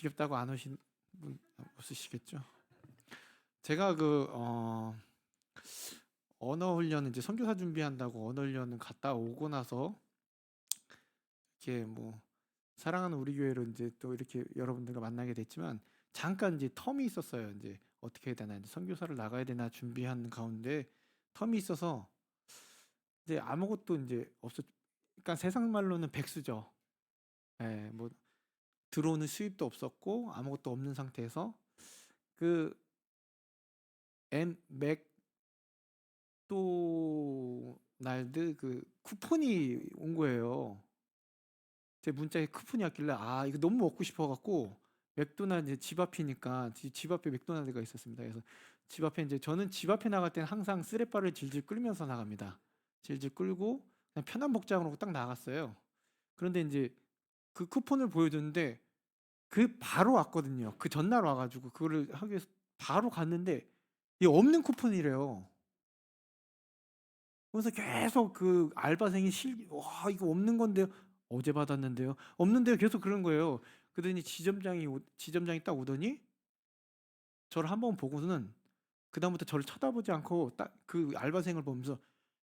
지겹다고 안 오신 분 없으시겠죠? 제가 그 어, 언어 훈련은 이제 선교사 준비한다고 언어 훈련은 갔다 오고 나서 이렇게 뭐 사랑하는 우리 교회로 이제 또 이렇게 여러분들과 만나게 됐지만 잠깐 이제 텀이 있었어요. 이제 어떻게 해야 되나 이제 선교사를 나가야 되나 준비하는 가운데 텀이 있어서 이제 아무것도 이제 없었. 그러니까 세상 말로는 백수죠. 예, 뭐 들어오는 수입도 없었고 아무것도 없는 상태에서 그 엠, 맥도날드 그 쿠폰이 온 거예요. 제 문자에 쿠폰이 왔길래 아 이거 너무 먹고 싶어 갖고 맥도날드 집 앞이니까 지- 집 앞에 맥도날드가 있었습니다. 그래서 집 앞에 이제 저는 집 앞에 나갈 때는 항상 쓰레빠를 질질 끌면서 나갑니다. 질질 끌고 그냥 편한 복장으로 딱 나갔어요. 그런데 이제 그 쿠폰을 보여줬는데 그 바로 왔거든요. 그 전날 와가지고 그거를 하기 위해서 바로 갔는데 이 없는 쿠폰이래요. 그래서 계속 그 알바생이 실, 와 이거 없는 건데요. 어제 받았는데요. 없는데요. 계속 그런 거예요. 그러더니 지점장이 오- 지점장이 딱 오더니 저를 한 번 보고서는 그 다음부터 저를 쳐다보지 않고 딱 그 알바생을 보면서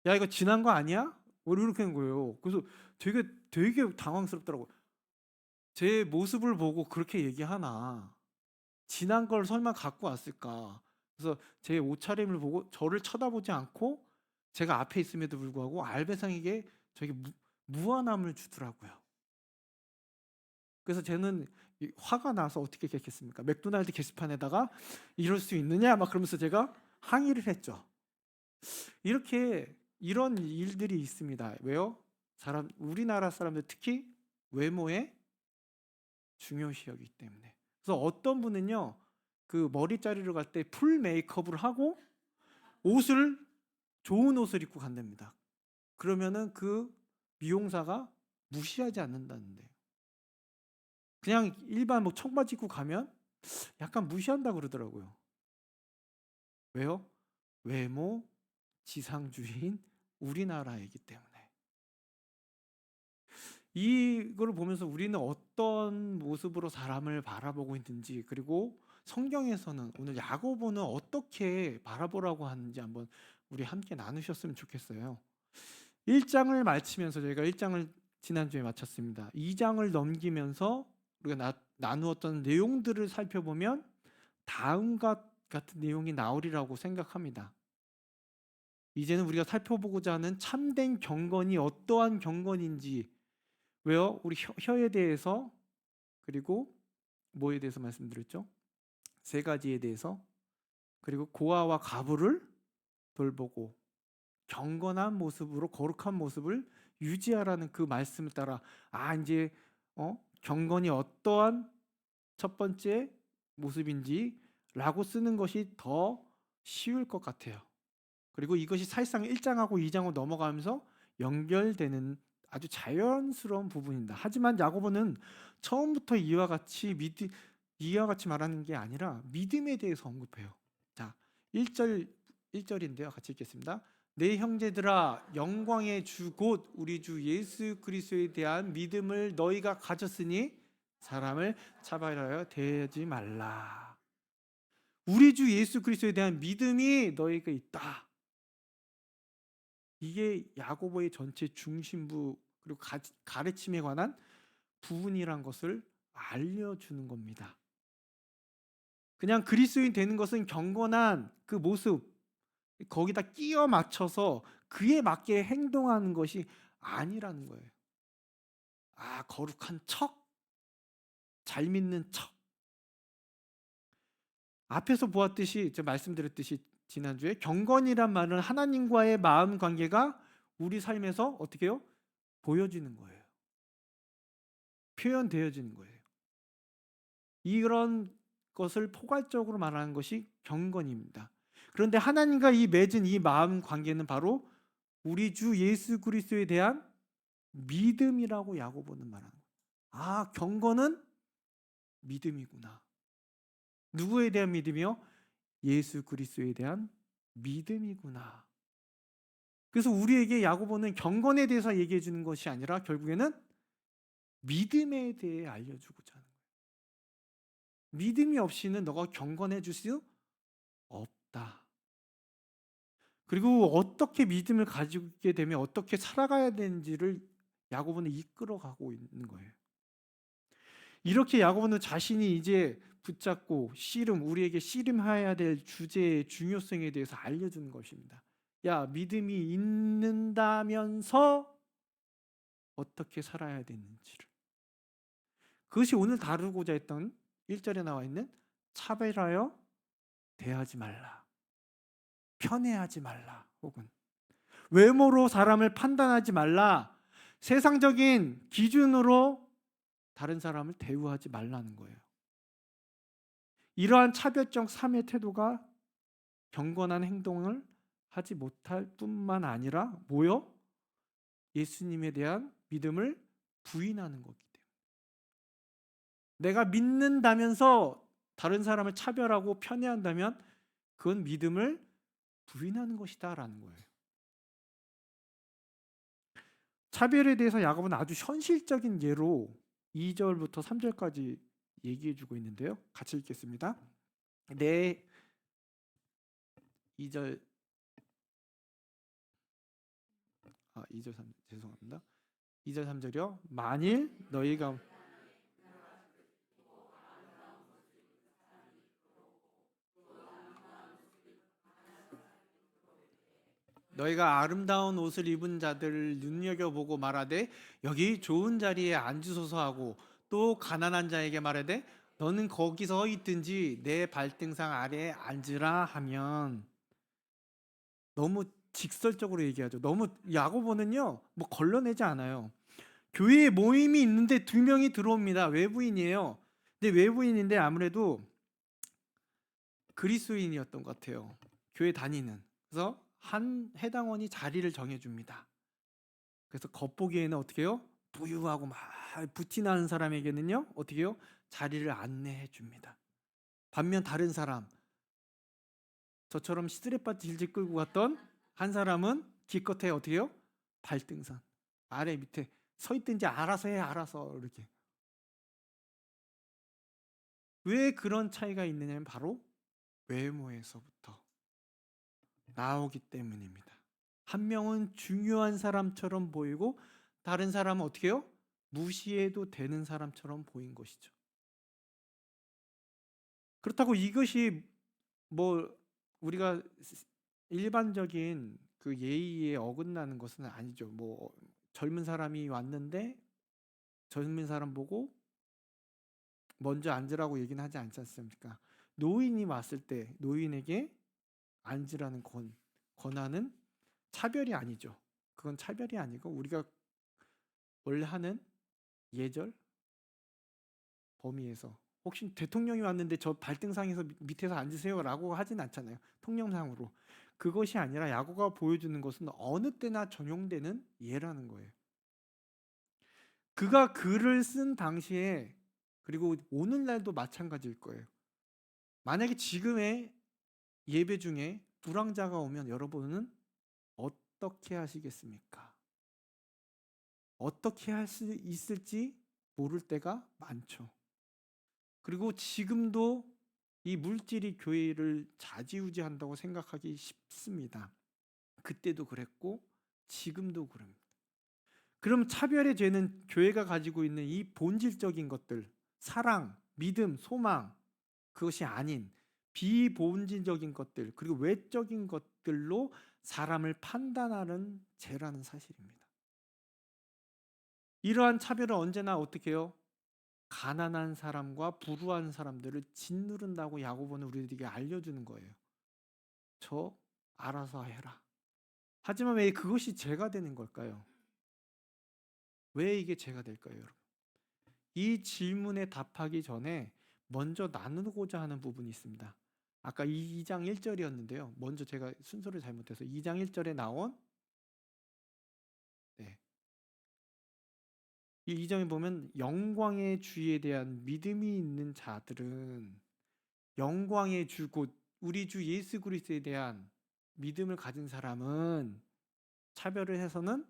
야 이거 지난 거 아니야? 뭐 이렇게 한 거예요. 그래서 되게 되게 당황스럽더라고. 제 모습을 보고 그렇게 얘기하나? 지난 걸 설마 갖고 왔을까? 그래서 제 옷차림을 보고 저를 쳐다보지 않고 제가 앞에 있음에도 불구하고 알바생에게 저에게 무, 무안함을 주더라고요. 그래서 이 화가 나서 어떻게 했겠습니까? 맥도날드 게시판에다가 이럴 수 있느냐 막 그러면서 제가 항의를 했죠. 이렇게 이런 일들이 있습니다. 왜요? 사람 우리나라 사람들 특히 외모에 중요시 여기기 때문에. 그래서 어떤 분은요. 그 머리 자르러 갈 때 풀 메이크업을 하고 옷을 좋은 옷을 입고 간답니다. 그러면은 그 미용사가 무시하지 않는다는데요. 그냥 일반 뭐 청바지 입고 가면 약간 무시한다 그러더라고요. 왜요? 외모 지상주의인 우리나라이기 때문에. 이걸 보면서 우리는 어떤 모습으로 사람을 바라보고 있는지 그리고 성경에서는 오늘 야고보는 어떻게 바라보라고 하는지 한번 우리 함께 나누셨으면 좋겠어요. 1장을 마치면서 저희가 1장을 지난주에 마쳤습니다. 2장을 넘기면서 우리가 나, 나누었던 내용들을 살펴보면 다음과 같은 내용이 나오리라고 생각합니다. 이제는 우리가 살펴보고자 하는 참된 경건이 어떠한 경건인지 왜요? 우리 혀, 혀에 대해서 그리고 뭐에 대해서 말씀드렸죠? 세 가지에 대해서 그리고 고아와 가부를 돌보고 경건한 모습으로 거룩한 모습을 유지하라는 그 말씀을 따라 아 이제 어 경건이 어떠한 첫 번째 모습인지라고 쓰는 것이 더 쉬울 것 같아요. 그리고 이것이 사실상 1장하고 2장으로 넘어가면서 연결되는 아주 자연스러운 부분입니다. 하지만 야고보는 처음부터 이와 같이 믿 이와 같이 말하는 게 아니라 믿음에 대해서 언급해요. 자, 1절 1절인데요. 같이 읽겠습니다. 내 형제들아 영광의 주 곧 우리 주 예수 그리스도에 대한 믿음을 너희가 가졌으니 사람을 차별하여 대하지 말라. 우리 주 예수 그리스도에 대한 믿음이 너희가 있다. 이게 야고보의 전체 중심부 그리고 가, 가르침에 관한 부분이란 것을 알려주는 겁니다. 그냥 그리스도인 되는 것은 경건한 그 모습 거기다 끼워 맞춰서 그에 맞게 행동하는 것이 아니라는 거예요. 아 거룩한 척, 잘 믿는 척. 앞에서 보았듯이 제가 말씀드렸듯이 지난주에 경건이란 말은 하나님과의 마음 관계가 우리 삶에서 어떻게 해요? 보여지는 거예요. 표현되어지는 거예요. 이런 것을 포괄적으로 말하는 것이 경건입니다. 그런데 하나님과 이 맺은 이 마음 관계는 바로 우리 주 예수 그리스도에 대한 믿음이라고 야고보는 말하는 거예요. 아, 경건은 믿음이구나. 누구에 대한 믿음이요? 예수 그리스도에 대한 믿음이구나. 그래서 우리에게 야고보는 경건에 대해서 얘기해 주는 것이 아니라 결국에는 믿음에 대해 알려주고자 하는 거예요. 믿음이 없이는 너가 경건해 줄 수 없다. 그리고 어떻게 믿음을 가지게 되면 어떻게 살아가야 되는지를 야고보는 이끌어 가고 있는 거예요. 이렇게 야고보는 자신이 이제 붙잡고 씨름 우리에게 씨름해야 될 주제의 중요성에 대해서 알려주는 것입니다. 야 믿음이 있는다면서 어떻게 살아야 되는지를 그것이 오늘 다루고자 했던 1절에 나와 있는 차별하여 대하지 말라. 편애하지 말라. 혹은 외모로 사람을 판단하지 말라. 세상적인 기준으로 다른 사람을 대우하지 말라는 거예요. 이러한 차별적 삶의 태도가 경건한 행동을 하지 못할 뿐만 아니라 뭐요? 예수님에 대한 믿음을 부인하는 거기 때문에. 내가 믿는다면서 다른 사람을 차별하고 편애한다면 그건 믿음을 부인하는 것이다라는 거예요. 차별에 대해서 야곱은 아주 현실적인 예로 2절부터 3절까지 얘기해 주고 있는데요. 같이 읽겠습니다. 내 2절 아, 2절 3 죄송합니다. 2절 3절이요. 만일 너희가 너희가 아름다운 옷을 입은 자들을 눈여겨보고 말하되 여기 좋은 자리에 앉으소서 하고 또 가난한 자에게 말하되 너는 거기서 서 있든지 내 발등상 아래에 앉으라 하면 너무 직설적으로 얘기하죠. 너무 야고보는요. 뭐 걸러내지 않아요. 교회에 모임이 있는데 두 명이 들어옵니다. 외부인이에요. 근데 외부인인데 아무래도 그리스도인이었던 것 같아요. 교회 다니는. 그래서 한 해당원이 자리를 정해 줍니다. 그래서 겉보기에는 어떻게 해요? 부유하고 막 부티나는 사람에게는요 어떻게 해요? 자리를 안내해 줍니다. 반면 다른 사람 저처럼 시드레빠 질질 끌고 갔던 한 사람은 기껏해 어떻게 해요? 발등상 아래 밑에 서 있든지 알아서 해 알아서 이렇게 왜 그런 차이가 있느냐면 바로 외모에서부터 나오기 때문입니다. 한 명은 중요한 사람처럼 보이고 다른 사람은 어떻게 해요? 무시해도 되는 사람처럼 보인 것이죠. 그렇다고 이것이 뭐 우리가 일반적인 그 예의에 어긋나는 것은 아니죠. 뭐 젊은 사람이 왔는데 젊은 사람 보고 먼저 앉으라고 얘기는 하지 않지 않습니까? 노인이 왔을 때 노인에게 앉으라는 권, 권한은 차별이 아니죠. 그건 차별이 아니고 우리가 원래 하는 예절 범위에서 혹시 대통령이 왔는데 저 발등상에서 밑에서 앉으세요라고 하진 않잖아요. 통념상으로 그것이 아니라 야고가 보여주는 것은 어느 때나 전용되는 예라는 거예요. 그가 글을 쓴 당시에 그리고 오늘날도 마찬가지일 거예요. 만약에 지금의 예배 중에 불황자가 오면 여러분은 어떻게 하시겠습니까? 어떻게 할 수 있을지 모를 때가 많죠. 그리고 지금도 이 물질이 교회를 좌지우지한다고 생각하기 쉽습니다. 그때도 그랬고 지금도 그럽니다. 그럼 차별의 죄는 교회가 가지고 있는 이 본질적인 것들, 사랑, 믿음, 소망, 그것이 아닌 비본질적인 것들 그리고 외적인 것들로 사람을 판단하는 죄라는 사실입니다. 이러한 차별은 언제나 어떻게 해요? 가난한 사람과 불우한 사람들을 짓누른다고 야고보는 우리들에게 알려주는 거예요. 저 알아서 해라. 하지만 왜 그것이 죄가 되는 걸까요? 왜 이게 죄가 될까요, 여러분? 이 질문에 답하기 전에 먼저 나누고자 하는 부분이 있습니다. 아까 2장 1절이었는데요. 먼저 제가 순서를 잘못해서 2장 1절에 나온 네. 이 2장에 보면 영광의 주에 대한 믿음이 있는 자들은 영광의 주 곧 우리 주 예수 그리스도에 대한 믿음을 가진 사람은 차별을 해서는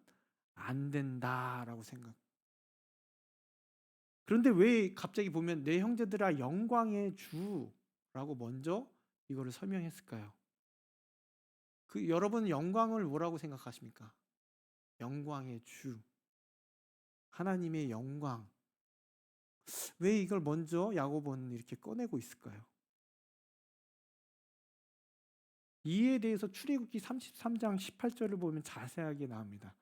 안 된다라고 생각. 그런데 왜 갑자기 보면 내 형제들아 영광의 주라고 먼저 이거를 설명했을까요? 그 여러분 영광을 뭐라고 생각하십니까? 영광의 주. 하나님의 영광. 왜 이걸 먼저 야고보는 이렇게 꺼내고 있을까요? 이에 대해서 출애굽기 33장 18절을 보면 자세하게 나옵니다.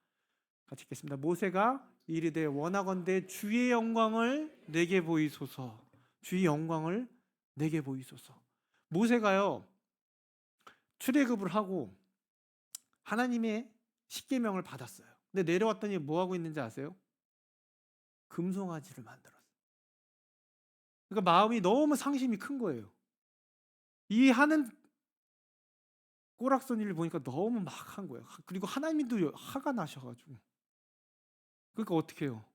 같이 읽겠습니다. 모세가 이르되 원하건대 주의 영광을 내게 보이소서. 주의 영광을 내게 보이소서. 모세가요. 출애굽을 하고 하나님의 십계명을 받았어요. 근데 내려왔더니 뭐 하고 있는지 아세요? 금송아지를 만들었어요. 그러니까 마음이 너무 상심이 큰 거예요. 이 하는 꼬락서니를 보니까 너무 막한 거예요. 그리고 하나님도 화가 나셔가지고. 그러니까 어떻게 해요?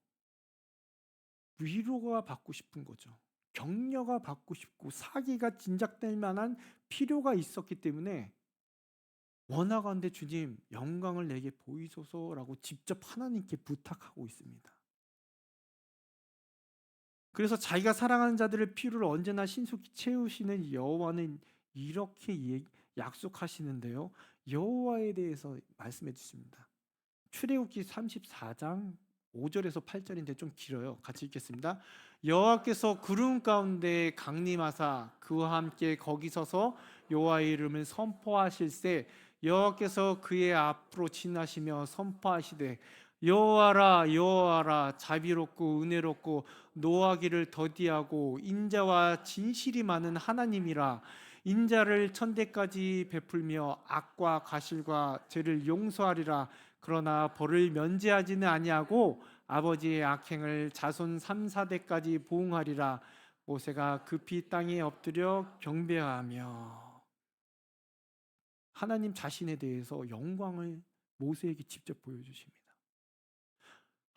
위로가 받고 싶은 거죠. 격려가 받고 싶고 사기가 진작될 만한 필요가 있었기 때문에 원하건대 주님 영광을 내게 보이소서라고 직접 하나님께 부탁하고 있습니다. 그래서 자기가 사랑하는 자들의 필요를 언제나 신속히 채우시는 여호와는 이렇게 약속하시는데요. 여호와에 대해서 말씀해 주십니다. 출애굽기 34장 5절에서 8절인데 좀 길어요. 같이 읽겠습니다. 여호와께서 구름 가운데 강림하사 그와 함께 거기 서서 여호와의 이름을 선포하실세 여호와께서 그의 앞으로 지나시며 선포하시되 여호와라 여호와라 자비롭고 은혜롭고 노하기를 더디하고 인자와 진실이 많은 하나님이라 인자를 천대까지 베풀며 악과 가실과 죄를 용서하리라 그러나 벌을 면제하지는 아니하고 아버지의 악행을 자손 3, 4대까지 보응하리라 모세가 급히 땅에 엎드려 경배하며 하나님 자신에 대해서 영광을 모세에게 직접 보여주십니다.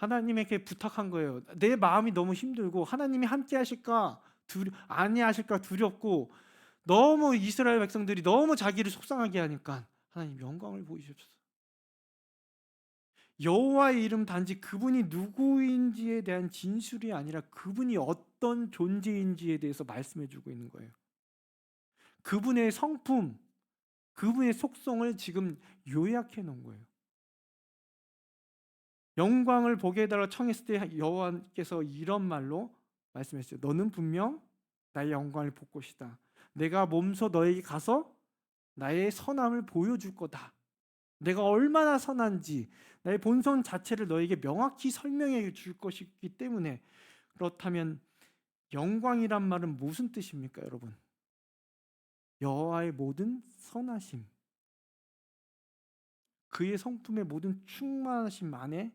하나님에게 부탁한 거예요. 내 마음이 너무 힘들고 하나님이 함께 하실까 두려 아니 하실까 두렵고 너무 이스라엘 백성들이 너무 자기를 속상하게 하니까 하나님 영광을 보이십소서. 여호와의 이름 단지 그분이 누구인지에 대한 진술이 아니라 그분이 어떤 존재인지에 대해서 말씀해 주고 있는 거예요. 그분의 성품, 그분의 속성을 지금 요약해 놓은 거예요. 영광을 보게 해달라 청했을 때 여호와께서 이런 말로 말씀했어요. 너는 분명 나의 영광을 볼 것이다. 내가 몸소 너에게 가서 나의 선함을 보여줄 거다. 내가 얼마나 선한지 나의 본성 자체를 너에게 명확히 설명해 줄 것이기 때문에 그렇다면 영광이란 말은 무슨 뜻입니까, 여러분? 여호와의 모든 선하심, 그의 성품의 모든 충만하심 안에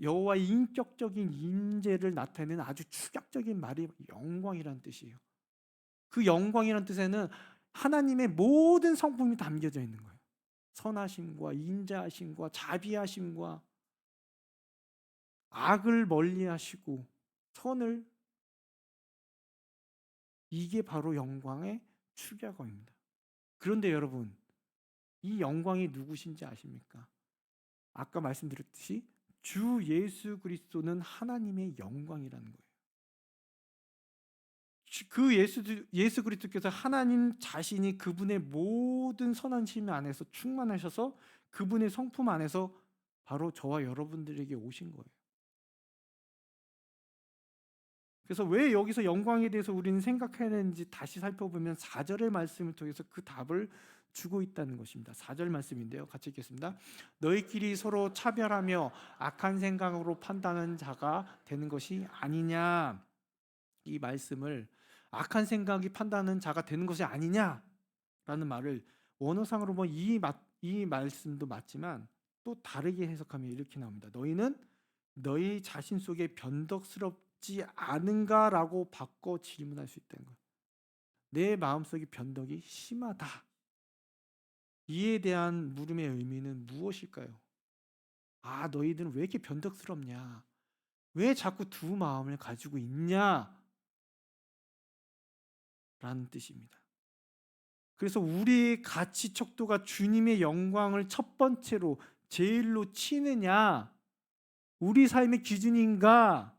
여호와의 인격적인 임재를 나타내는 아주 축약적인 말이 영광이라는 뜻이에요. 그 영광이라는 뜻에는 하나님의 모든 성품이 담겨져 있는 거예요. 선하심과 인자하심과 자비하심과 악을 멀리하시고 선을 이게 바로 영광의 축약어입니다. 그런데 여러분, 이 영광이 누구신지 아십니까? 아까 말씀드렸듯이 주 예수 그리스도는 하나님의 영광이라는 거예요. 그 예수 예수 그리스도께서 하나님 자신이 그분의 모든 선한 심 안에서 충만하셔서 그분의 성품 안에서 바로 저와 여러분들에게 오신 거예요. 그래서 왜 여기서 영광에 대해서 우리는 생각해야 되는지 다시 살펴보면 4절의 말씀을 통해서 그 답을 주고 있다는 것입니다. 4절 말씀인데요. 같이 읽겠습니다. 너희끼리 서로 차별하며 악한 생각으로 판단하는 자가 되는 것이 아니냐. 이 말씀을 악한 생각이 판단하는 자가 되는 것이 아니냐라는 말을 원어상으로 뭐이 이 말씀도 맞지만 또 다르게 해석하면 이렇게 나옵니다. 너희는 너희 자신 속에 변덕스럽지 않은가라고 바꿔 질문할 수 있다는 거예요. 내 마음속에 변덕이 심하다. 이에 대한 물음의 의미는 무엇일까요? 아, 너희들은 왜 이렇게 변덕스럽냐? 왜 자꾸 두 마음을 가지고 있냐? 라는 뜻입니다. 그래서 우리의 가치 척도가 주님의 영광을 첫 번째로 제일로 치느냐? 우리 삶의 기준인가?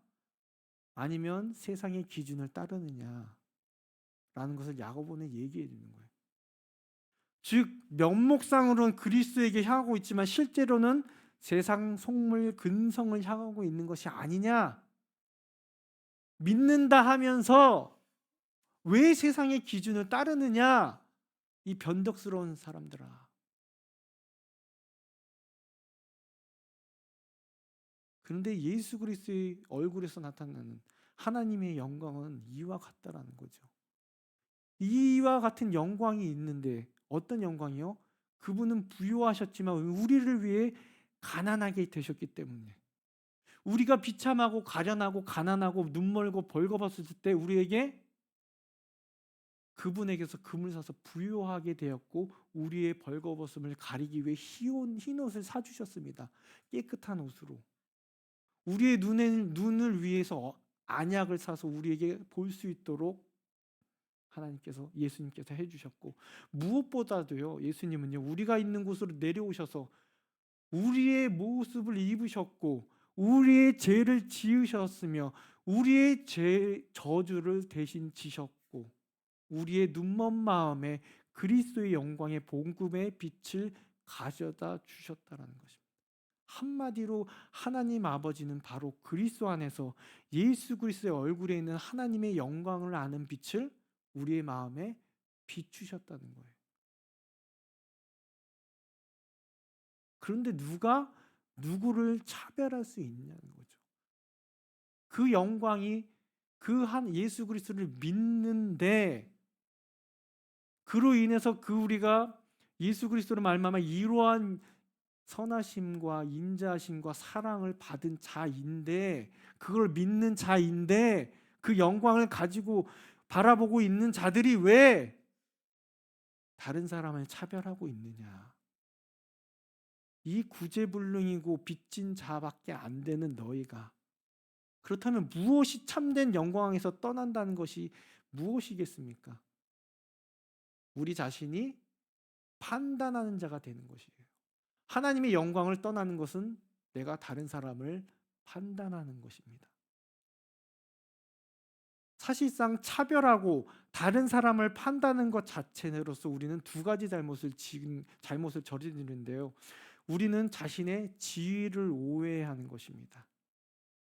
아니면 세상의 기준을 따르느냐 라는 것을 야고보는 얘기해 주는 거예요. 즉 면목상으로는 그리스도에게 향하고 있지만 실제로는 세상 속물 근성을 향하고 있는 것이 아니냐? 믿는다 하면서 왜 세상의 기준을 따르느냐? 이 변덕스러운 사람들아. 그런데 예수 그리스도의 얼굴에서 나타나는 하나님의 영광은 이와 같다라는 거죠. 이와 같은 영광이 있는데 어떤 영광이요? 그분은 부유하셨지만 우리를 위해 가난하게 되셨기 때문에 우리가 비참하고 가련하고 가난하고 눈멀고 벌거벗을 때 우리에게 그분에게서 금을 사서 부유하게 되었고 우리의 벌거벗음을 가리기 위해 흰, 흰 옷을 사 주셨습니다. 깨끗한 옷으로 우리의 눈에, 눈을 위해서 안약을 사서 우리에게 볼 수 있도록 하나님께서 예수님께서 해주셨고 무엇보다도요 예수님은요 우리가 있는 곳으로 내려오셔서 우리의 모습을 입으셨고 우리의 죄를 지으셨으며 우리의 죄 저주를 대신 지셨고 우리의 눈먼 마음에 그리스도의 영광의 복음의 빛을 가져다 주셨다라는 것입니다. 한마디로 하나님 아버지는 바로 그리스도 안에서 예수 그리스도의 얼굴에 있는 하나님의 영광을 아는 빛을 우리의 마음에 비추셨다는 거예요. 그런데 누가 누구를 차별할 수 있냐는 거죠. 그 영광이 그 한 예수 그리스도를 믿는데 그로 인해서 그 우리가 예수 그리스도를 말미암아 이러한 선하심과 인자심과 사랑을 받은 자인데 그걸 믿는 자인데 그 영광을 가지고 바라보고 있는 자들이 왜 다른 사람을 차별하고 있느냐? 이 구제불능이고 빚진 자밖에 안 되는 너희가 그렇다면 무엇이 참된 영광에서 떠난다는 것이 무엇이겠습니까? 우리 자신이 판단하는 자가 되는 것이에요. 하나님의 영광을 떠나는 것은 내가 다른 사람을 판단하는 것입니다. 사실상 차별하고 다른 사람을 판단하는 것 자체로서 우리는 두 가지 잘못을 지금 잘못을 저지르는데요. 우리는 자신의 지위를 오해하는 것입니다.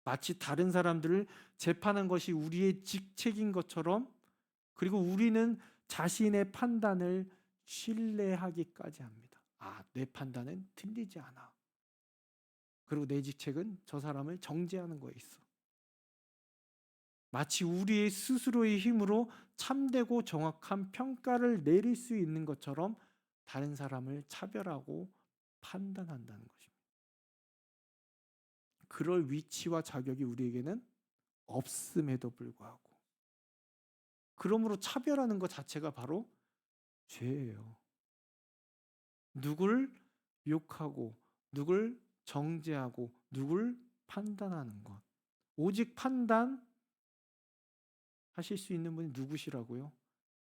마치 다른 사람들을 재판한 것이 우리의 직책인 것처럼 그리고 우리는 자신의 판단을 신뢰하기까지 합니다. 아, 내 판단은 틀리지 않아. 그리고 내 직책은 저 사람을 정죄하는 거에 있어. 마치 우리의 스스로의 힘으로 참되고 정확한 평가를 내릴 수 있는 것처럼 다른 사람을 차별하고 판단한다는 것입니다. 그럴 위치와 자격이 우리에게는 없음에도 불구하고 그러므로 차별하는 것 자체가 바로 죄예요. 누굴 욕하고 누굴 정죄하고 누굴 판단하는 것. 오직 판단 하실 수 있는 분이 누구시라고요?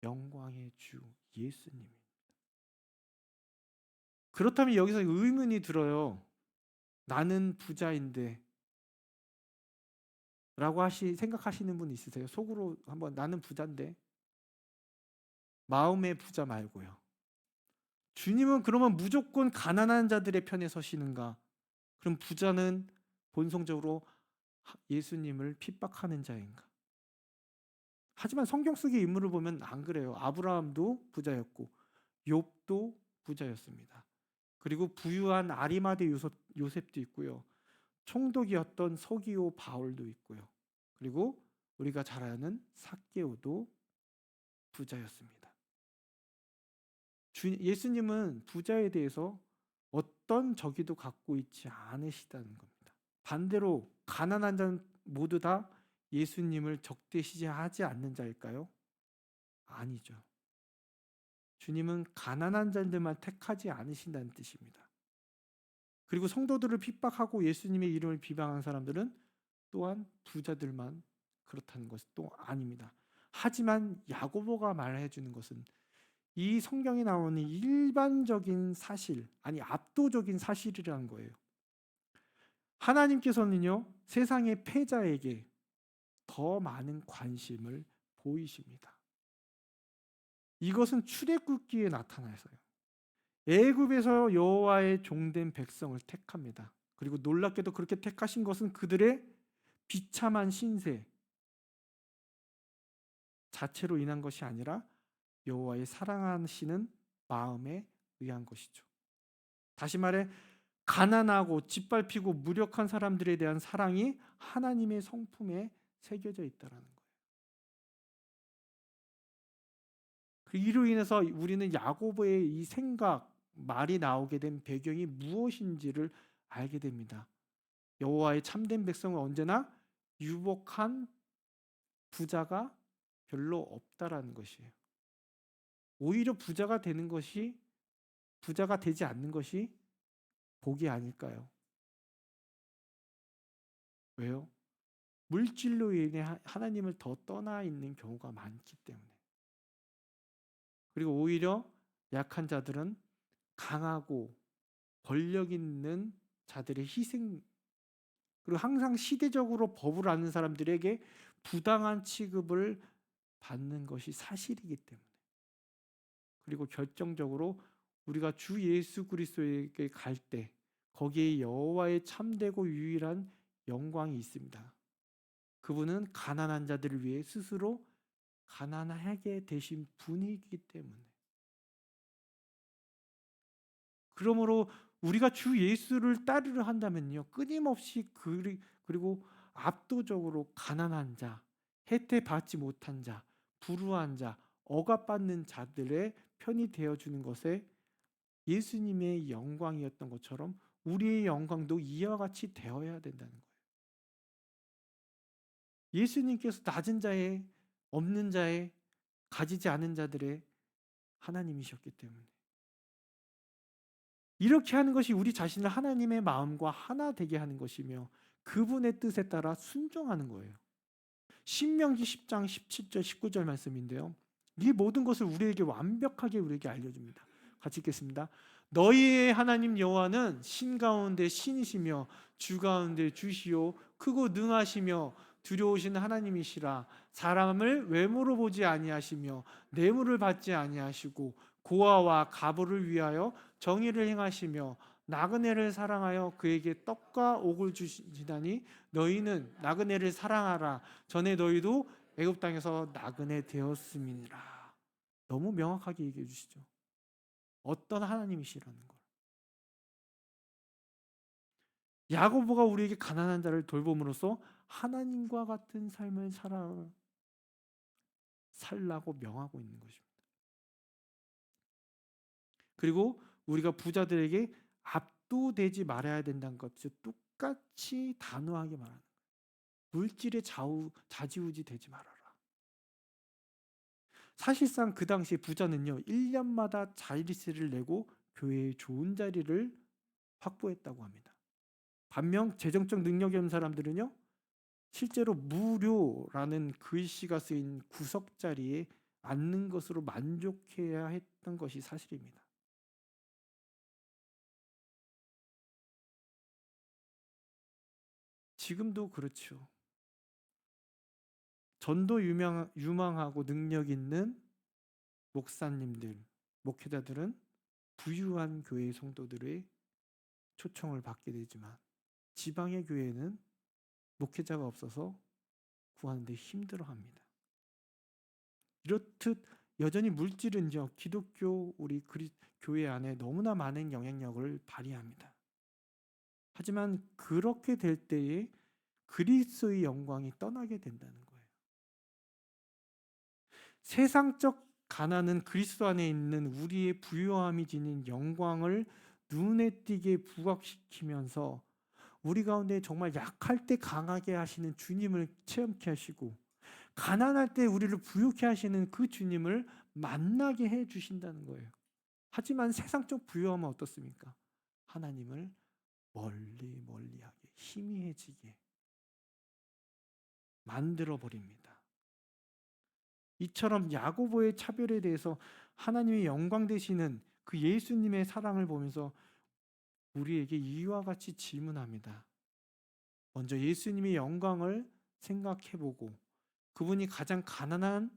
영광의 주 예수님입니다. 그렇다면 여기서 의문이 들어요. 나는 부자인데 라고 하시 생각하시는 분 있으세요? 속으로 한번 나는 부자인데 마음의 부자 말고요. 주님은 그러면 무조건 가난한 자들의 편에 서시는가? 그럼 부자는 본성적으로 예수님을 핍박하는 자인가? 하지만 성경 속의 인물을 보면 안 그래요. 아브라함도 부자였고 욥도 부자였습니다. 그리고 부유한 아리마대 요셉 도 있고요. 총독이었던 서기오 바울도 있고요. 그리고 우리가 잘 아는 삭개오도 부자였습니다. 예수님은 부자에 대해서 어떤 적이도 갖고 있지 않으시다는 겁니다. 반대로 가난한 자는 모두 다 예수님을 적대시하지 않는 자일까요? 아니죠. 주님은 가난한 자들만 택하지 않으신다는 뜻입니다. 그리고 성도들을 핍박하고 예수님의 이름을 비방한 사람들은 또한 부자들만 그렇다는 것이 또 아닙니다. 하지만 야고보가 말해 주는 것은 이 성경에 나오는 일반적인 사실, 아니 압도적인 사실이라는 거예요. 하나님께서는요, 세상의 패자에게 더 많은 관심을 보이십니다. 이것은 출애굽기에 나타나서요. 애굽에서 여호와의 종된 백성을 택합니다. 그리고 놀랍게도 그렇게 택하신 것은 그들의 비참한 신세 자체로 인한 것이 아니라 여호와의 사랑하시는 마음에 의한 것이죠. 다시 말해 가난하고 짓밟히고 무력한 사람들에 대한 사랑이 하나님의 성품에 새겨져 있다라는 거예요. 그 이로 인해서 우리는 야고보의 이 생각 말이 나오게 된 배경이 무엇인지를 알게 됩니다. 여호와의 참된 백성은 언제나 유복한 부자가 별로 없다라는 것이에요. 오히려 부자가 되는 것이 부자가 되지 않는 것이 복이 아닐까요? 왜요? 물질로 인해 하- 하나님을 더 떠나 있는 경우가 많기 때문에. 그리고 오히려 약한 자들은 강하고 권력 있는 자들의 희생 그리고 항상 시대적으로 법을 아는 사람들에게 부당한 취급을 받는 것이 사실이기 때문에 그리고 결정적으로 우리가 주 예수 그리스도에게 갈 때 거기에 여호와의 참되고 유일한 영광이 있습니다. 그분은 가난한 자들을 위해 스스로 가난하게 되신 분이기 때문에 그러므로 우리가 주 예수를 따르려 한다면요 끊임없이 그리- 그리고 압도적으로 가난한 자, 혜택 받지 못한 자, 불우한 자, 억압받는 자들의 편이 되어 주는 것에 예수님의 영광이었던 것처럼 우리의 영광도 이와 같이 되어야 된다는 거예요. 예수님께서 낮은 자의 없는 자의 가지지 않은 자들의 하나님이셨기 때문에 이렇게 하는 것이 우리 자신을 하나님의 마음과 하나 되게 하는 것이며 그분의 뜻에 따라 순종하는 거예요. 신명기 10장 17절 19절 말씀인데요. 이 모든 것을 우리에게 완벽하게 우리에게 알려줍니다. 같이 읽겠습니다. 너희의 하나님 여호와는 신 가운데 신이시며 주 가운데 주시요 크고 능하시며 두려우신 하나님이시라. 사람을 외모로 보지 아니하시며 뇌물을 받지 아니하시고 고아와 가부를 위하여 정의를 행하시며 나그네를 사랑하여 그에게 떡과 옥을 주시다니 너희는 나그네를 사랑하라. 전에 너희도 애굽 땅에서 나그네 되었음이니라. 너무 명확하게 얘기해 주시죠. 어떤 하나님이시라는 걸. 야고보가 우리에게 가난한 자를 돌봄으로써 하나님과 같은 삶을 살아 살라고 명하고 있는 것입니다. 그리고 우리가 부자들에게 압도되지 말아야 된다는 것을 똑같이 단호하게 말하는 거예요. 물질에 좌우 좌지우지 되지 말아라. 사실상 그 당시 부자는요, 1년마다 자리세를 내고 교회에 좋은 자리를 확보했다고 합니다. 반면 재정적 능력이 없는 사람들은요, 실제로 무료라는 글씨가 쓰인 구석 자리에 앉는 것으로 만족해야 했던 것이 사실입니다. 지금도 그렇죠. 전도 유명, 유망하고 능력 있는 목사님들, 목회자들은 부유한 교회 성도들의 초청을 받게 되지만 지방의 교회는 목회자가 없어서 구하는데 힘들어합니다. 이렇듯 여전히 물질은요 기독교 우리 그리, 교회 안에 너무나 많은 영향력을 발휘합니다. 하지만 그렇게 될 때에 그리스도의 영광이 떠나게 된다는 거예요. 세상적 가난은 그리스도 안에 있는 우리의 부유함이 지닌 영광을 눈에 띄게 부각시키면서 우리 가운데 정말 약할 때 강하게 하시는 주님을 체험케 하시고 가난할 때 우리를 부유케 하시는 그 주님을 만나게 해 주신다는 거예요. 하지만 세상적 부유함은 어떻습니까? 하나님을 멀리 멀리하게 희미해지게 만들어 버립니다. 이처럼 야고보의 차별에 대해서 하나님의 영광 되시는 그 예수님의 사랑을 보면서 우리에게 이와 같이 질문합니다. 먼저 예수님의 영광을 생각해 보고 그분이 가장 가난한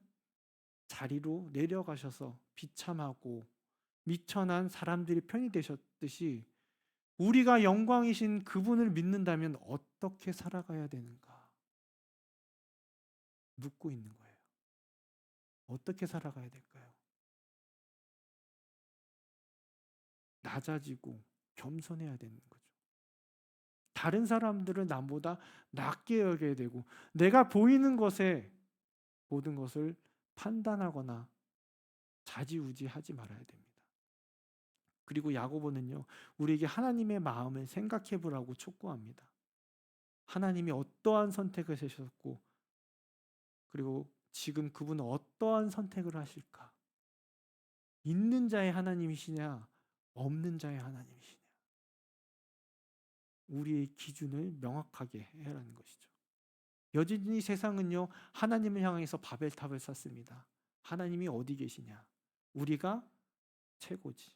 자리로 내려가셔서 비참하고 미천한 사람들이 편이 되셨듯이 우리가 영광이신 그분을 믿는다면 어떻게 살아가야 되는가 묻고 있는 거예요. 어떻게 살아가야 될까요? 낮아지고 겸손해야 되는 거죠. 다른 사람들은 남보다 낮게 여겨야 되고 내가 보이는 것에 모든 것을 판단하거나 자지우지하지 말아야 됩니다. 그리고 야고보는요, 우리에게 하나님의 마음을 생각해 보라고 촉구합니다. 하나님이 어떠한 선택을 하셨고, 그리고 지금 그분은 어떠한 선택을 하실까? 있는 자의 하나님이시냐, 없는 자의 하나님이시냐? 우리의 기준을 명확하게 해라는 것이죠. 여전히 세상은요, 하나님을 향해서 바벨탑을 쌓습니다. 하나님이 어디 계시냐? 우리가 최고지.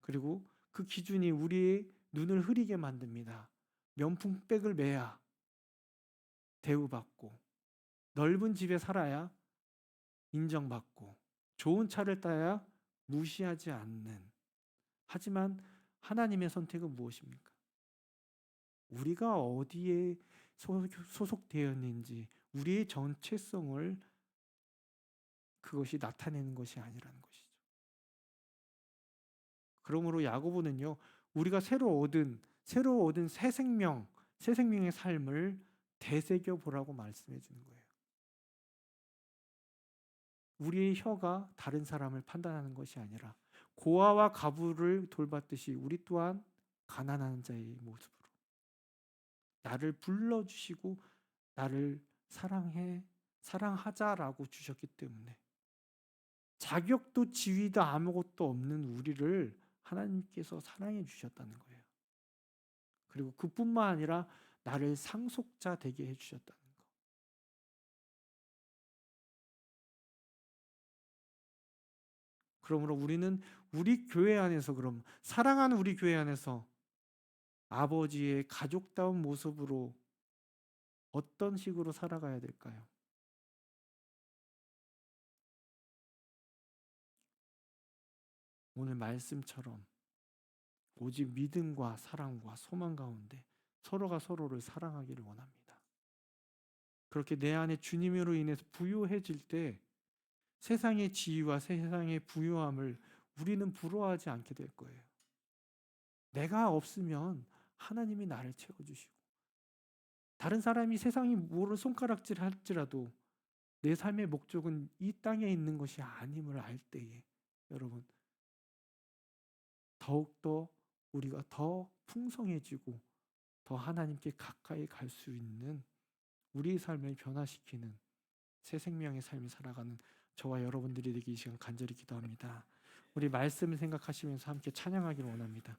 그리고 그 기준이 우리의 눈을 흐리게 만듭니다. 명품백을 매야 대우받고, 넓은 집에 살아야 인정받고, 좋은 차를 타야 무시하지 않는. 하지만 하나님의 선택은 무엇입니까? 우리가 어디에 소속되었는지, 우리의 정체성을 그것이 나타내는 것이 아니라는 것이죠. 그러므로 야고보는요, 우리가 새로 얻은 새로 얻은 새 생명, 새 생명의 삶을 되새겨 보라고 말씀해 주는 거예요. 우리의 혀가 다른 사람을 판단하는 것이 아니라 고아와 가부를 돌봤듯이 우리 또한 가난한 자의 모습으로 나를 불러 주시고 나를 사랑해 사랑하자라고 주셨기 때문에 자격도 지위도 아무것도 없는 우리를 하나님께서 사랑해 주셨다는 거예요. 그리고 그뿐만 아니라 나를 상속자 되게 해 주셨다는 거. 그러므로 우리는 우리 교회 안에서 그럼 사랑하는 우리 교회 안에서 아버지의 가족다운 모습으로 어떤 식으로 살아가야 될까요? 오늘 말씀처럼 오직 믿음과 사랑과 소망 가운데 서로가 서로를 사랑하기를 원합니다. 그렇게 내 안에 주님으로 인해서 부유해질 때 세상의 지위와 세상의 부유함을 우리는 부러워하지 않게 될 거예요. 내가 없으면 하나님이 나를 채워주시고 다른 사람이 세상이 뭐를 손가락질 할지라도 내 삶의 목적은 이 땅에 있는 것이 아님을 알 때에 여러분 더욱더 우리가 더 풍성해지고 더 하나님께 가까이 갈 수 있는 우리의 삶을 변화시키는 새 생명의 삶을 살아가는 저와 여러분들이 되기 이 시간 간절히 기도합니다. 우리 말씀을 생각하시면서 함께 찬양하기를 원합니다.